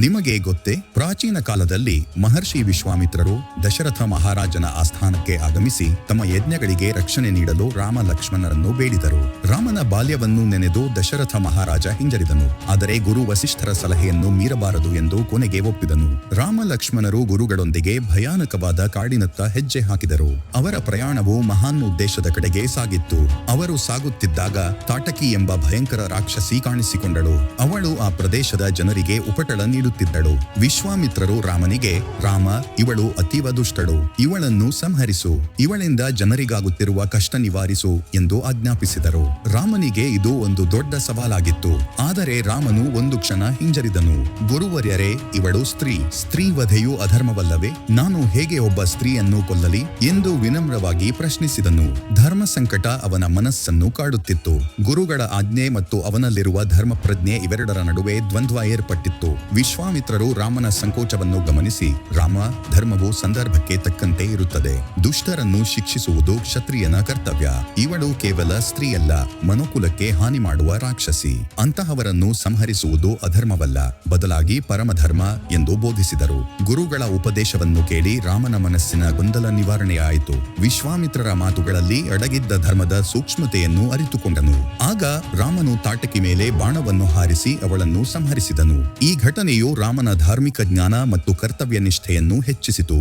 ನಿಮಗೆ ಗೊತ್ತೇ, ಪ್ರಾಚೀನ ಕಾಲದಲ್ಲಿ ಮಹರ್ಷಿ ವಿಶ್ವಾಮಿತ್ರರು ದಶರಥ ಮಹಾರಾಜನ ಆಸ್ಥಾನಕ್ಕೆ ಆಗಮಿಸಿ ತಮ್ಮ ಯಜ್ಞಗಳಿಗೆ ರಕ್ಷಣೆ ನೀಡಲು ರಾಮ ಲಕ್ಷ್ಮಣರನ್ನು ಬೇಡಿದರು. ರಾಮನ ಬಾಲ್ಯವನ್ನು ನೆನೆದು ದಶರಥ ಮಹಾರಾಜ ಹಿಂಜರಿದನು. ಆದರೆ ಗುರು ವಸಿಷ್ಠರ ಸಲಹೆಯನ್ನು ಮೀರಬಾರದು ಎಂದು ಕೊನೆಗೆ ಒಪ್ಪಿದನು. ರಾಮ ಲಕ್ಷ್ಮಣರು ಗುರುಗಳೊಂದಿಗೆ ಭಯಾನಕವಾದ ಕಾಡಿನತ್ತ ಹೆಜ್ಜೆ ಹಾಕಿದರು. ಅವರ ಪ್ರಯಾಣವು ಮಹಾನ್ ಉದ್ದೇಶದ ಕಡೆಗೆ ಸಾಗಿತ್ತು. ಅವರು ಸಾಗುತ್ತಿದ್ದಾಗ ತಾಟಕಿ ಎಂಬ ಭಯಂಕರ ರಾಕ್ಷಸಿ ಕಾಣಿಸಿಕೊಂಡಳು. ಅವಳು ಆ ಪ್ರದೇಶದ ಜನರಿಗೆ ಉಪಟಳ ನೀಡುತ್ತಿದ್ದಳು. ವಿಶ್ವಾಮಿತ್ರರು ರಾಮನಿಗೆ, ರಾಮ, ಇವಳು ಅತೀವ ದುಷ್ಟಳು. ಇವಳನ್ನು ಸಂಹರಿಸು. ಇವಳಿಂದ ಜನರಿಗಾಗುತ್ತಿರುವ ಕಷ್ಟ ನಿವಾರಿಸು ಎಂದು ಆಜ್ಞಾಪಿಸಿದರು. ರಾಮನಿಗೆ ಇದು ಒಂದು ದೊಡ್ಡ ಸವಾಲಾಗಿತ್ತು. ಆದರೆ ರಾಮನು ಒಂದು ಕ್ಷಣ ಹಿಂಜರಿದನು. ಗುರುವರ್ಯರೇ, ಇವಳು ಸ್ತ್ರೀ. ಸ್ತ್ರೀ ವಧೆಯು ಅಧರ್ಮವಲ್ಲವೇ? ನಾನು ಹೇಗೆ ಒಬ್ಬ ಸ್ತ್ರೀಯನ್ನು ಕೊಲ್ಲಲಿ? ಎಂದು ವಿನಮ್ರವಾಗಿ ಪ್ರಶ್ನಿಸಿದನು. ಧರ್ಮ ಸಂಕಟ ಅವನ ಮನಸ್ಸನ್ನು ಕಾಡುತ್ತಿತ್ತು. ಗುರುಗಳ ಆಜ್ಞೆ ಮತ್ತು ಅವನಲ್ಲಿರುವ ಧರ್ಮ ಪ್ರಜ್ಞೆ ಇವೆರಡರ ನಡುವೆ ದ್ವಂದ್ವ ಏರ್ಪಟ್ಟಿತ್ತು. ವಿಶ್ವಾಮಿತ್ರರು ರಾಮನ ಸಂಕೋಚವನ್ನು ಗಮನಿಸಿ, ರಾಮ, ಧರ್ಮವು ಸಂದರ್ಭಕ್ಕೆ ತಕ್ಕಂತೆ ಇರುತ್ತದೆ. ದುಷ್ಟರನ್ನು ಶಿಕ್ಷಿಸುವುದು ಕ್ಷತ್ರಿಯನ ಕರ್ತವ್ಯ. ಇವಳು ಕೇವಲ ಸ್ತ್ರೀಯಲ್ಲ. ಮನುಕುಲಕ್ಕೆ ಹಾನಿ ಮಾಡುವ ರಾಕ್ಷಸಿ. ಅಂತಹವರನ್ನು ಸಂಹರಿಸುವುದು ಅಧರ್ಮವಲ್ಲ, ಬದಲಾಗಿ ಪರಮಧರ್ಮ ಎಂದು ಬೋಧಿಸಿದರು. ಗುರುಗಳ ಉಪದೇಶವನ್ನು ಕೇಳಿ ರಾಮನ ಮನಸ್ಸಿನ ಗೊಂದಲ ನಿವಾರಣೆಯಾಯಿತು. ವಿಶ್ವಾಮಿತ್ರರ ಮಾತುಗಳಲ್ಲಿ ಅಡಗಿದ್ದ ಧರ್ಮದ ಸೂಕ್ಷ್ಮತೆಯನ್ನು ಅರಿತುಕೊಂಡನು. ಆಗ ರಾಮನು ತಾಟಕಿ ಮೇಲೆ ಬಾಣವನ್ನು ಹಾರಿಸಿ ಅವಳನ್ನು ಸಂಹರಿಸಿದನು. ಈ ಘಟನೆಯು ರಾಮನ ಧಾರ್ಮಿಕ ಜ್ಞಾನ ಮತ್ತು ಕರ್ತವ್ಯ ನಿಷ್ಠೆಯನ್ನು ಹೆಚ್ಚಿಸಿತು.